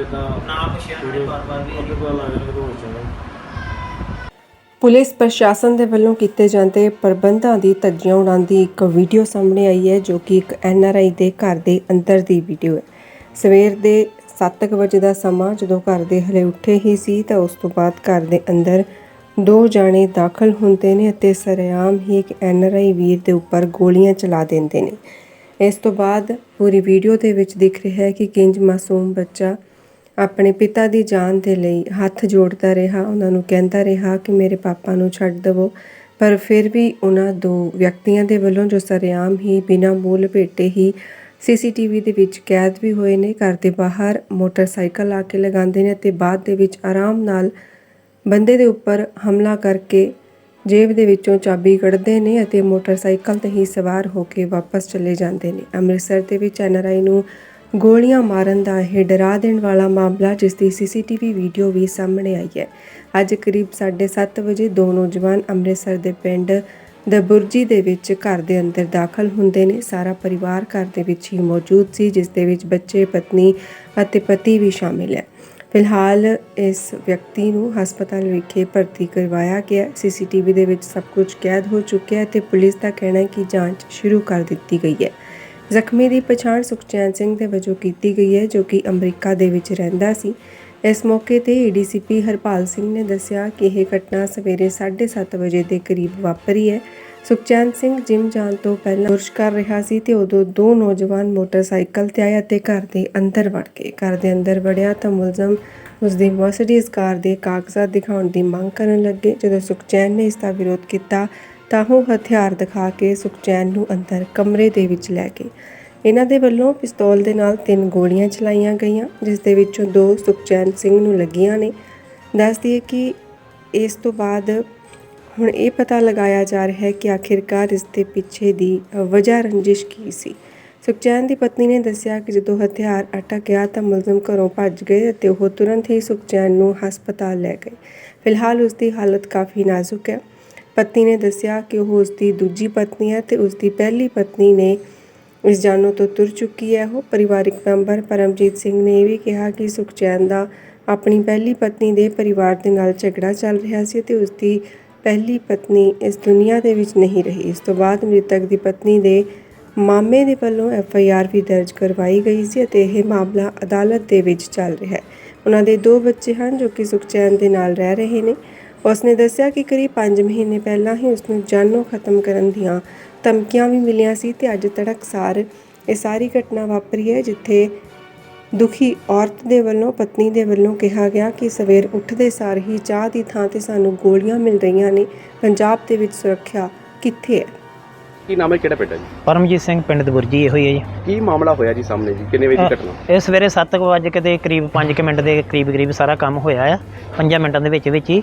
ਜਿੱਦਾਂ ਨਾ ਪੁੱਛਿਆ ਉਹਨੇ ਬਾਰ-ਬਾਰ ਵੀ ਅੱਗੇ ਪਤਾ ਲੱਗ ਰਿਹਾ ਕਿ ਹੋ ਚੱਲਦਾ ਪੁਲਿਸ ਪ੍ਰਸ਼ਾਸਨ ਦੇ ਵੱਲੋਂ ਕੀਤੇ ਜਾਂਦੇ ਪ੍ਰਬੰਧਾਂ ਦੀ ਧੱਜੀਆਂ ਉਡਾਉਂਦੀ ਇੱਕ ਵੀਡੀਓ ਸਾਹਮਣੇ ਆਈ ਹੈ ਜੋ ਕਿ ਇੱਕ ਐਨਆਰਆਈ ਦੇ ਘਰ ਦੇ ਅੰਦਰ ਦੀ ਵੀਡੀਓ ਹੈ। ਸਵੇਰ ਦੇ 7:00 ਵਜੇ ਦਾ ਸਮਾਂ ਜਦੋਂ ਘਰ ਦੇ ਹਲੇ ਉੱਠੇ ਹੀ ਸੀ ਤਾਂ ਉਸ ਤੋਂ ਬਾਅਦ ਘਰ ਦੇ ਅੰਦਰ ਦੋ ਜਾਣੇ ਦਾਖਲ ਹੁੰਦੇ ਨੇ ਅਤੇ ਸਰੇਆਮ ਹੀ ਇੱਕ ਐਨਆਰਆਈ ਵੀਰ ਦੇ ਉੱਪਰ ਗੋਲੀਆਂ ਚਲਾ ਦਿੰਦੇ ਨੇ। ਇਸ ਤੋਂ ਬਾਅਦ ਪੂਰੀ ਵੀਡੀਓ ਦੇ ਵਿੱਚ ਦਿਖ ਰਿਹਾ ਹੈ ਕਿ ਕਿੰਜ ਮਾਸੂਮ ਬੱਚਾ ਆਪਣੇ ਪਿਤਾ ਦੀ ਜਾਨ ਦੇ ਲਈ ਹੱਥ ਜੋੜਦਾ ਰਿਹਾ, ਉਹਨਾਂ ਨੂੰ ਕਹਿੰਦਾ ਰਿਹਾ ਕਿ ਮੇਰੇ ਪਾਪਾ ਨੂੰ ਛੱਡ ਦੇਵੋ। ਪਰ ਫਿਰ ਵੀ ਉਹਨਾਂ ਦੋ ਵਿਅਕਤੀਆਂ ਦੇ ਵੱਲੋਂ ਜੋ ਸਰੇਆਮ ਹੀ ਬਿਨਾਂ ਮੂਲ ਭੇਟੇ ਹੀ ਸੀਸੀਟੀਵੀ ਦੇ ਵਿੱਚ ਕੈਦ ਵੀ ਹੋਏ ਨੇ, ਘਰ ਦੇ ਬਾਹਰ ਮੋਟਰਸਾਈਕਲ ਆ ਕੇ ਲਗਾਉਂਦੇ ਨੇ ਤੇ ਬਾਅਦ ਦੇ ਵਿੱਚ ਆਰਾਮ ਨਾਲ ਬੰਦੇ ਦੇ ਉੱਪਰ ਹਮਲਾ ਕਰਕੇ ਜੇਬ ਦੇ ਵਿੱਚੋਂ ਚਾਬੀ ਕੱਢਦੇ ਨੇ ਅਤੇ ਮੋਟਰਸਾਈਕਲ ਤੇ ਹੀ ਸਵਾਰ ਹੋ ਕੇ ਵਾਪਸ ਚਲੇ ਜਾਂਦੇ ਨੇ। ਅੰਮ੍ਰਿਤਸਰ ਦੇ ਵਿੱਚ ਐਨਆਰਆਈ ਨੂੰ ਗੋਲੀਆਂ ਮਾਰਨ ਦਾ ਇਹ ਡਰਾ ਦੇਣ ਵਾਲਾ ਮਾਮਲਾ, ਜਿਸ ਦੀ ਸੀਸੀਟੀਵੀ ਵੀਡੀਓ ਵੀ ਸਾਹਮਣੇ ਆਈ ਹੈ। ਅੱਜ ਕਰੀਬ 7:30 ਵਜੇ ਦੋ ਨੌਜਵਾਨ ਅੰਮ੍ਰਿਤਸਰ ਦੇ ਪਿੰਡ ਦਬੁਰਜੀ ਦੇ ਵਿੱਚ ਘਰ ਦੇ ਅੰਦਰ ਦਾਖਲ ਹੁੰਦੇ ਨੇ। ਸਾਰਾ ਪਰਿਵਾਰ ਘਰ ਦੇ ਵਿੱਚ ਹੀ ਮੌਜੂਦ ਸੀ, ਜਿਸ ਦੇ ਵਿੱਚ ਬੱਚੇ, ਪਤਨੀ ਅਤੇ ਪਤੀ ਵੀ ਸ਼ਾਮਿਲ ਹੈ। ਫਿਲਹਾਲ ਇਸ ਵਿਅਕਤੀ ਨੂੰ ਹਸਪਤਾਲ ਵਿਖੇ ਭਰਤੀ ਕਰਵਾਇਆ ਗਿਆ। ਸੀਸੀਟੀਵੀ ਦੇ ਵਿੱਚ ਸਭ ਕੁਝ ਕੈਦ ਹੋ ਚੁੱਕਿਆ ਹੈ ਤੇ ਪੁਲਿਸ ਦਾ ਕਹਿਣਾ ਹੈ ਕਿ ਜਾਂਚ ਸ਼ੁਰੂ ਕਰ ਦਿੱਤੀ ਗਈ ਹੈ। ਜ਼ਖਮੀ ਦੀ ਪਛਾਣ ਸੁਖਚੈਨ ਸਿੰਘ ਦੇ ਵਜੋਂ ਕੀਤੀ ਗਈ ਹੈ, ਜੋ ਕਿ ਅਮਰੀਕਾ ਦੇ ਵਿੱਚ ਰਹਿੰਦਾ ਸੀ। ਇਸ ਮੌਕੇ ਤੇ ਏਡੀਸੀਪੀ ਹਰਪਾਲ ਸਿੰਘ ਨੇ ਦੱਸਿਆ ਕਿ ਇਹ ਘਟਨਾ ਸਵੇਰੇ 7:30 ਵਜੇ ਦੇ ਕਰੀਬ ਵਾਪਰੀ ਹੈ। ਸੁਖਚੈਨ ਸਿੰਘ ਜਿਮ ਜਾਣ ਤੋਂ ਪਹਿਲਾਂ ਬੁਰਸ਼ ਕਰ ਰਿਹਾ ਸੀ ਤੇ ਉਦੋਂ ਦੋ ਨੌਜਵਾਨ ਮੋਟਰਸਾਈਕਲ ਤੇ ਆਏ ਅਤੇ ਘਰ ਦੇ ਅੰਦਰ ਵੜ ਗਏ। ਘਰ ਦੇ ਅੰਦਰ ਵੜਿਆ ਤਾਂ ਮੁਲਜ਼ਮ ਉਸ ਦੀ ਮਰਸੀਡੀਜ਼ ਕਾਰ ਦੇ ਕਾਗਜ਼ਾਤ ਦਿਖਾਉਣ ਦੀ ਮੰਗ ਕਰਨ ਲੱਗੇ। ਜਦੋਂ ਸੁਖਚੈਨ ਨੇ ਇਸ ਦਾ ਵਿਰੋਧ ਕੀਤਾ ਤਾਂ ਉਹ ਹਥਿਆਰ ਦਿਖਾ ਕੇ ਸੁਖਚੈਨ ਨੂੰ ਅੰਦਰ ਕਮਰੇ ਦੇ ਵਿੱਚ ਲੈ ਗਏ ਇਹਨਾਂ ਦੇ ਵੱਲੋਂ ਪਿਸਤੌਲ ਦੇ ਨਾਲ ਤਿੰਨ ਗੋਲੀਆਂ ਚਲਾਈਆਂ ਗਈਆਂ, ਜਿਸ ਦੇ ਵਿੱਚੋਂ ਦੋ ਸੁਖਚੈਨ ਸਿੰਘ ਨੂੰ ਲੱਗੀਆਂ ਨੇ। ਦੱਸ ਦਈਏ ਕਿ ਇਸ ਤੋਂ ਬਾਅਦ ਹੁਣ ਇਹ ਪਤਾ ਲਗਾਇਆ ਜਾ ਰਿਹਾ ਹੈ ਕਿ ਆਖਿਰਕਾਰ ਇਸ ਦੇ ਪਿੱਛੇ ਦੀ ਵਜ੍ਹਾ ਰੰਜਿਸ਼ ਕੀ ਸੀ। ਸੁਖਚੈਨ ਦੀ ਪਤਨੀ ਨੇ ਦੱਸਿਆ ਕਿ ਜਦੋਂ ਹਥਿਆਰ ਅਟਕ ਗਿਆ ਤਾਂ ਮੁਲਜ਼ਮ ਘਰੋਂ ਭੱਜ ਗਏ ਅਤੇ ਉਹ ਤੁਰੰਤ ਹੀ ਸੁਖਚੈਨ ਨੂੰ ਹਸਪਤਾਲ ਲੈ ਗਏ। ਫਿਲਹਾਲ ਉਸ ਦੀ ਹਾਲਤ ਕਾਫੀ ਨਾਜ਼ੁਕ ਹੈ। ਪਤੀ ਨੇ ਦੱਸਿਆ ਕਿ ਉਹ ਉਸ ਦੀ ਦੂਜੀ ਪਤਨੀ ਹੈ ਤੇ ਉਸ ਦੀ ਪਹਿਲੀ ਪਤਨੀ ਨੇ ਇਸ ਜਾਨੋਂ ਤੋਂ ਤੁਰ ਚੁੱਕੀ ਹੈ। ਉਹ ਪਰਿਵਾਰਿਕ ਮੈਂਬਰ ਪਰਮਜੀਤ ਸਿੰਘ ਨੇ ਇਹ ਵੀ ਕਿਹਾ ਕਿ ਸੁਖਚੈਨ ਦਾ ਆਪਣੀ ਪਹਿਲੀ ਪਤਨੀ ਦੇ ਪਰਿਵਾਰ ਦੇ ਨਾਲ ਝਗੜਾ ਚੱਲ ਰਿਹਾ ਸੀ ਤੇ ਉਸ ਦੀ ਪਹਿਲੀ ਪਤਨੀ ਇਸ ਦੁਨੀਆ ਦੇ ਵਿੱਚ ਨਹੀਂ ਰਹੀ। ਇਸ ਤੋਂ ਬਾਅਦ ਮ੍ਰਿਤਕ ਦੀ ਪਤਨੀ ਦੇ ਮਾਮੇ ਦੇ ਵੱਲੋਂ ਐਫ ਆਈ ਆਰ ਵੀ ਦਰਜ ਕਰਵਾਈ ਗਈ ਸੀ ਅਤੇ ਇਹ ਮਾਮਲਾ ਅਦਾਲਤ ਦੇ ਵਿੱਚ ਚੱਲ ਰਿਹਾ ਹੈ। ਉਹਨਾਂ ਦੇ ਦੋ ਬੱਚੇ ਹਨ ਜੋ ਕਿ ਸੁਖਚੈਨ ਦੇ ਨਾਲ ਰਹਿ ਰਹੇ ਨੇ। ਉਸਨੇ ਦੱਸਿਆ ਕਿ ਕਰੀਬ 5 ਮਹੀਨੇ ਪਹਿਲਾਂ ਹੀ ਉਸ ਨੂੰ ਜਾਨੋਂ ਖਤਮ ਕਰਨ ਦੀਆਂ ਧਮਕੀਆਂ ਵੀ ਮਿਲੀਆਂ ਸੀ ਤੇ ਅੱਜ ਤੜਕਸਾਰ ਇਹ ਸਾਰੀ ਘਟਨਾ ਵਾਪਰੀ ਹੈ ਜਿੱਥੇ ਦੁਖੀ ਔਰਤ ਦੇ ਵੱਲੋਂ ਪਤਨੀ ਦੇ ਵੱਲੋਂ ਕਿਹਾ ਗਿਆ ਕਿ ਸਵੇਰ ਉੱਠਦੇ ਸਾਰ ਹੀ ਚਾਹ ਦੀ ਥਾਂ ਤੇ ਸਾਨੂੰ ਗੋਲੀਆਂ ਮਿਲ ਰਹੀਆਂ ਨੇ। ਪੰਜਾਬ ਦੇ ਵਿੱਚ ਸੁਰੱਖਿਆ ਕਿੱਥੇ ਹੈ? ਕੀ ਨਾਮ ਹੈ ਕਿਹੜਾ ਪਿੰਡ ਹੈ ਜੀ? ਪਰਮਜੀਤ ਸਿੰਘ ਪਿੰਡ ਦਬੁਰਜੀ ਇਹੋ ਹੀ ਹੈ ਜੀ। ਕੀ ਮਾਮਲਾ ਹੋਇਆ ਜੀ ਸਾਹਮਣੇ ਜੀ? ਕਿੰਨੇ ਵਜੇ ਦੀ ਘਟਨਾ? ਇਹ ਸਵੇਰੇ 7 ਵਜੇ ਕਿਤੇ ਕਰੀਬ 5 ਮਿੰਟ ਦੇ ਕਰੀਬ ਕਰੀਬ ਸਾਰਾ ਕੰਮ ਹੋਇਆ ਆ। 5 ਮਿੰਟਾਂ ਦੇ ਵਿੱਚ ਵਿੱਚ ਹੀ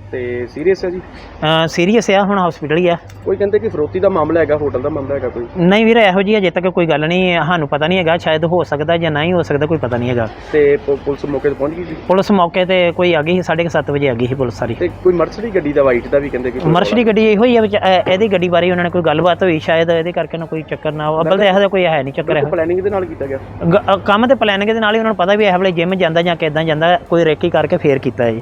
ਤੇ ਸੀਰੀਅਸ ਹੈ ਜੀ? ਸੀਰੀਅਸ ਆ ਹੁਣ ਹਸਪੀਟਲ ਹੀ ਆ। ਕੋਈ ਕਹਿੰਦੇ ਕਿ ਫਰੋਤੀ ਦਾ ਮਾਮਲਾ ਹੈਗਾ ਹੋਟਲ ਦਾ ਮਾਮਲਾ ਹੈਗਾ ਕੋਈ? ਨਹੀਂ ਵੀਰ ਇਹੋ ਜੀ ਅਜੇ ਤੱਕ ਕੋਈ ਗੱਲ ਨਹੀਂ ਸਾਨੂੰ ਪਤਾ ਨਹੀਂ ਹੈਗਾ ਸ਼ਾਇਦ ਹੋ ਸਕਦਾ ਜਾਂ ਨਹੀਂ ਹੋ ਸਕਦਾ ਕੋਈ ਪਤਾ ਨਹੀਂ ਹੈਗਾ। ਤੇ ਪ- ਪੁਲਿਸ ਮੌਕੇ ਤੇ ਪਹੁੰਚ ਗਈ ਜੀ? ਪੁਲਿਸ ਮੌਕੇ ਤੇ ਕੋਈ ਆ ਗਈ ਸੀ 7:30 ਵਜੇ ਆ ਗਈ ਸੀ ਪੁਲਿਸ ਸਾਰੀ। ਤੇ ਕੋਈ ਮਰਸਡੀ ਗੱਡੀ ਦਾ ਵਾਈਟ ਦਾ ਵੀ ਕਹਿੰਦੇ ਕਿ ਕੋਈ ਮਰਸ਼ਡੀ ਗੱਡੀ ਇਹੋ ਹੀ ਆ ਵਿੱਚ ਇਹਦੀ ਗੱਡੀ ਬਾਰੇ ਉਹਨਾਂ ਨੇ ਕੋਈ ਗੱਲਬਾਤ ਹੋਈ ਸ਼ਾਇਦ ਇਹਦੇ ਕਰਕੇ ਨਾ ਕੋਈ ਚੱਕਰ ਨਾ ਹੋ ਅਬਲ ਤਾਂ ਇਹੋ ਜਿਹਾ ਕੋਈ ਹੈ ਨਹੀਂ ਚੱਕਰ ਇਹੋ। ਪਲੈਨਿੰਗ ਦੇ ਨਾਲ ਕੀਤਾ ਗਿਆ। ਗ- ਅ, ਕੰਮ ਤੇ ਪਲੈਨਿੰਗ ਦੇ ਨਾਲ ਹੀ ਉਹਨਾਂ ਨੂੰ ਪਤਾ ਵੀ ਇਹ ਵੇਲੇ ਜਿਮ ਜਾਂਦਾ ਜਾਂ ਕਿਦਾਂ ਜਾਂਦਾ ਕੋਈ ਰੇਕੀ ਕਰਕੇ ਫੇਰ ਕੀਤਾ ਹੈ ਜੀ